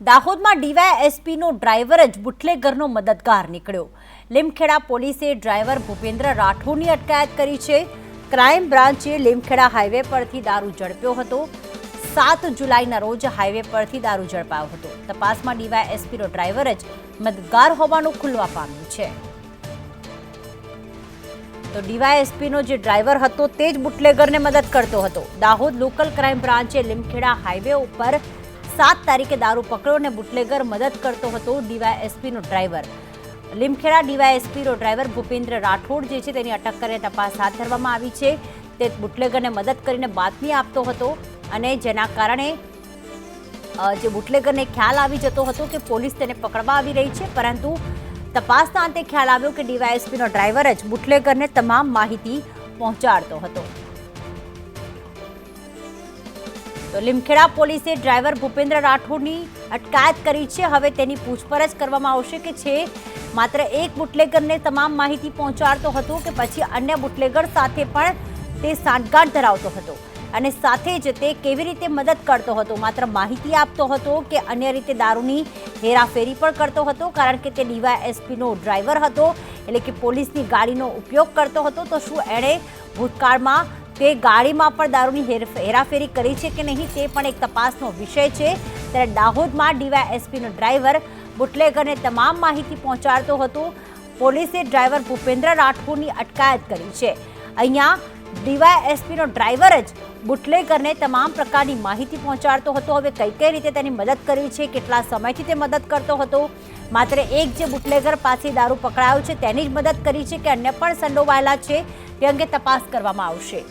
દાહોદમાં ડીવાયએસપીનો ડ્રાઈવર જ બુટલેગરનો મદદગાર નીકળ્યો. લીમખેડા પોલીસે ડ્રાઈવર ભૂપેન્દ્ર રાઠોડની અટકાયત કરી છે. ક્રાઇમ બ્રાન્ચે લીમખેડા હાઈવે પરથી દારૂ ઝડપ્યો હતો. સાત જુલાઈના રોજ હાઈવે પરથી દારૂ ઝડપાયો હતો. તપાસમાં ડીવાયએસપીનો ડ્રાઈવર જ મદદગાર હોવાનું ખુલવા પામ્યું છે. તો ડીવાયએસપીનો જે ડ્રાઈવર હતો તે જ બુટલેગરને મદદ કરતો હતો. દાહોદ લોકલ ક્રાઇમ બ્રાન્ચે લીમખેડા હાઈવે ઉપર સાત તારીખે દારૂ પકડ્યો અને બુટલેગર મદદ કરતો હતો ડીવાયએસપીનો ડ્રાઈવર. લીમખેડા ડીવાયએસપીનો ડ્રાઈવર ભૂપેન્દ્ર રાઠોડ જે છે તેની અટક કરીને તપાસ હાથ ધરવામાં આવી છે. તે બુટલેગરને મદદ કરીને બાતમી આપતો હતો અને જેના કારણે જે બુટલેગરને ખ્યાલ આવી જતો હતો કે પોલીસ તેને પકડવા આવી રહી છે. પરંતુ તપાસના અંતે ખ્યાલ આવ્યો કે ડીવાયએસપીનો ડ્રાઈવર જ બુટલેગરને તમામ માહિતી પહોંચાડતો હતો. તો લીમખેડા પોલીસે ડ્રાઈવર ભૂપેન્દ્ર રાઠોડની અટકાયત કરી છે. હવે તેની પૂછપરછ કરવામાં આવશે કે છે. માત્ર એક બુટલેગરને તમામ માહિતી પહોંચાડતો હતો કે પછી અન્ય બુટલેગર સાથે પણ તે સાંઠગાંઠ ધરાવતો હતો અને સાથે જ તે કેવી રીતે મદદ કરતો હતો. માત્ર માહિતી આપતો હતો કે અન્ય રીતે દારૂની હેરાફેરી પણ કરતો હતો, કારણ કે તે ડીવાયએસપીનો ડ્રાઈવર હતો એટલે કે પોલીસની ગાડીનો ઉપયોગ કરતો હતો. તો શું એણે ભૂતકાળમાં તે ગાડીમાં પણ દારૂની હેર હેરાફેરી કરી છે કે નહીં તે પણ એક તપાસનો વિષય છે. ત્યારે દાહોદમાં ડીવાયએસપીનો ડ્રાઈવર બુટલેગરને તમામ માહિતી પહોંચાડતો હતો. પોલીસે ડ્રાઈવર ભૂપેન્દ્ર રાઠોડની અટકાયત કરી છે. અહીંયા ડીવાયએસપીનો ડ્રાઈવર જ બુટલેગરને તમામ પ્રકારની માહિતી પહોંચાડતો હતો. હવે કઈ કઈ રીતે તેની મદદ કરી છે, કેટલા સમયથી તે મદદ કરતો હતો? માત્ર એક જે બુટલેગર પાસે દારૂ પકડાયો છે, તેની જ મદદ કરી છે કે અન્ય પણ સંડોવાયેલા છે તે અંગે તપાસ કરવામાં આવશે.